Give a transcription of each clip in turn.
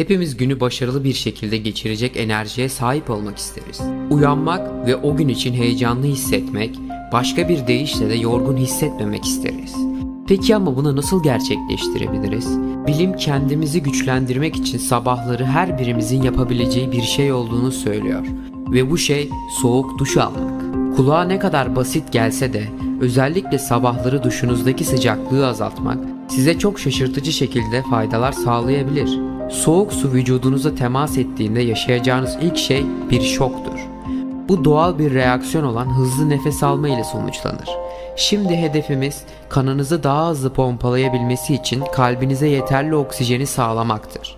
Hepimiz günü başarılı bir şekilde geçirecek enerjiye sahip olmak isteriz. Uyanmak ve o gün için heyecanlı hissetmek, başka bir deyişle de yorgun hissetmemek isteriz. Peki ama bunu nasıl gerçekleştirebiliriz? Bilim kendimizi güçlendirmek için sabahları her birimizin yapabileceği bir şey olduğunu söylüyor. Ve bu şey soğuk duş almak. Kulağa ne kadar basit gelse de özellikle sabahları duşunuzdaki sıcaklığı azaltmak size çok şaşırtıcı şekilde faydalar sağlayabilir. Soğuk su vücudunuza temas ettiğinde yaşayacağınız ilk şey bir şoktur. Bu doğal bir reaksiyon olan hızlı nefes alma ile sonuçlanır. Şimdi hedefimiz kanınızı daha hızlı pompalayabilmesi için kalbinize yeterli oksijeni sağlamaktır.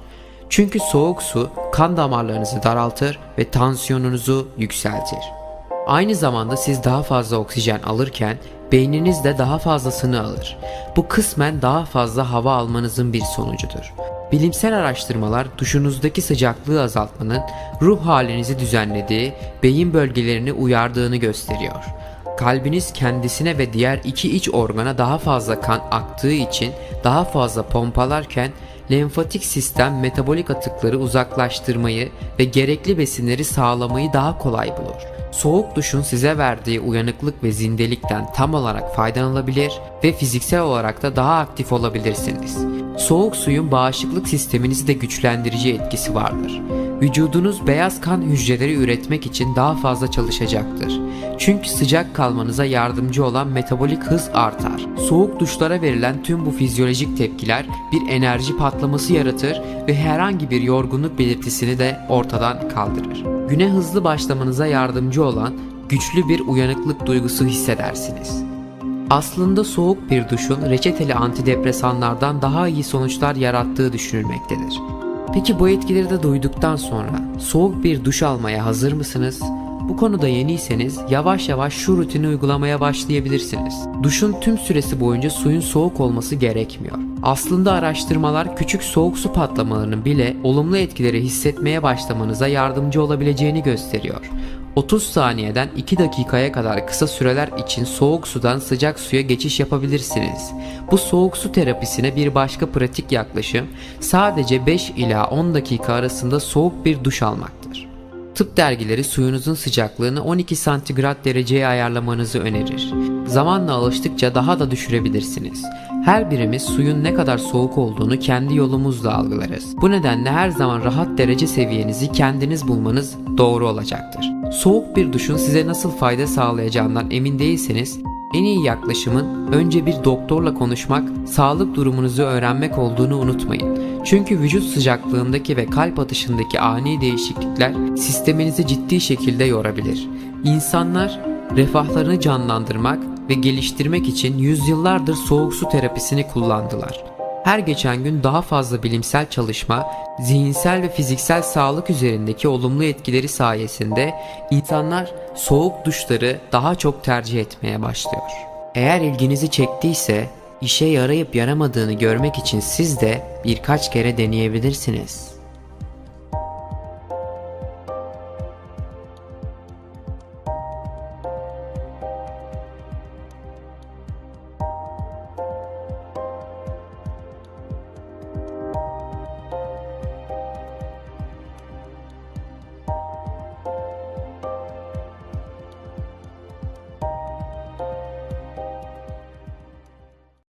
Çünkü soğuk su kan damarlarınızı daraltır ve tansiyonunuzu yükseltir. Aynı zamanda siz daha fazla oksijen alırken beyniniz de daha fazlasını alır. Bu kısmen daha fazla hava almanızın bir sonucudur. Bilimsel araştırmalar duşunuzdaki sıcaklığı azaltmanın ruh halinizi düzenlediği, beyin bölgelerini uyardığını gösteriyor. Kalbiniz kendisine ve diğer iki iç organa daha fazla kan aktığı için daha fazla pompalarken lenfatik sistem metabolik atıkları uzaklaştırmayı ve gerekli besinleri sağlamayı daha kolay bulur. Soğuk duşun size verdiği uyanıklık ve zindelikten tam olarak faydalanabilir ve fiziksel olarak da daha aktif olabilirsiniz. Soğuk suyun bağışıklık sisteminizi de güçlendirici etkisi vardır. Vücudunuz beyaz kan hücreleri üretmek için daha fazla çalışacaktır. Çünkü sıcak kalmanıza yardımcı olan metabolik hız artar. Soğuk duşlara verilen tüm bu fizyolojik tepkiler bir enerji patlaması yaratır ve herhangi bir yorgunluk belirtisini de ortadan kaldırır. Güne hızlı başlamanıza yardımcı olan güçlü bir uyanıklık duygusu hissedersiniz. Aslında soğuk bir duşun reçeteli antidepresanlardan daha iyi sonuçlar yarattığı düşünülmektedir. Peki bu etkileri de duyduktan sonra soğuk bir duş almaya hazır mısınız? Bu konuda yeniyseniz yavaş yavaş şu rutini uygulamaya başlayabilirsiniz. Duşun tüm süresi boyunca suyun soğuk olması gerekmiyor. Aslında araştırmalar küçük soğuk su patlamalarının bile olumlu etkileri hissetmeye başlamanıza yardımcı olabileceğini gösteriyor. 30 saniyeden 2 dakikaya kadar kısa süreler için soğuk sudan sıcak suya geçiş yapabilirsiniz. Bu soğuk su terapisine bir başka pratik yaklaşım sadece 5 ila 10 dakika arasında soğuk bir duş almaktır. Tıp dergileri suyunuzun sıcaklığını 12 santigrat dereceye ayarlamanızı önerir. Zamanla alıştıkça daha da düşürebilirsiniz. Her birimiz suyun ne kadar soğuk olduğunu kendi yolumuzla algılarız. Bu nedenle her zaman rahat derece seviyenizi kendiniz bulmanız doğru olacaktır. Soğuk bir duşun size nasıl fayda sağlayacağından emin değilseniz en iyi yaklaşımın önce bir doktorla konuşmak, sağlık durumunuzu öğrenmek olduğunu unutmayın. Çünkü vücut sıcaklığındaki ve kalp atışındaki ani değişiklikler sisteminizi ciddi şekilde yorabilir. İnsanlar refahlarını canlandırmak ve geliştirmek için yüzyıllardır soğuk su terapisini kullandılar. Her geçen gün daha fazla bilimsel çalışma, zihinsel ve fiziksel sağlık üzerindeki olumlu etkileri sayesinde insanlar soğuk duşları daha çok tercih etmeye başlıyor. Eğer ilginizi çektiyse İşe yarayıp yaramadığını görmek için siz de birkaç kere deneyebilirsiniz.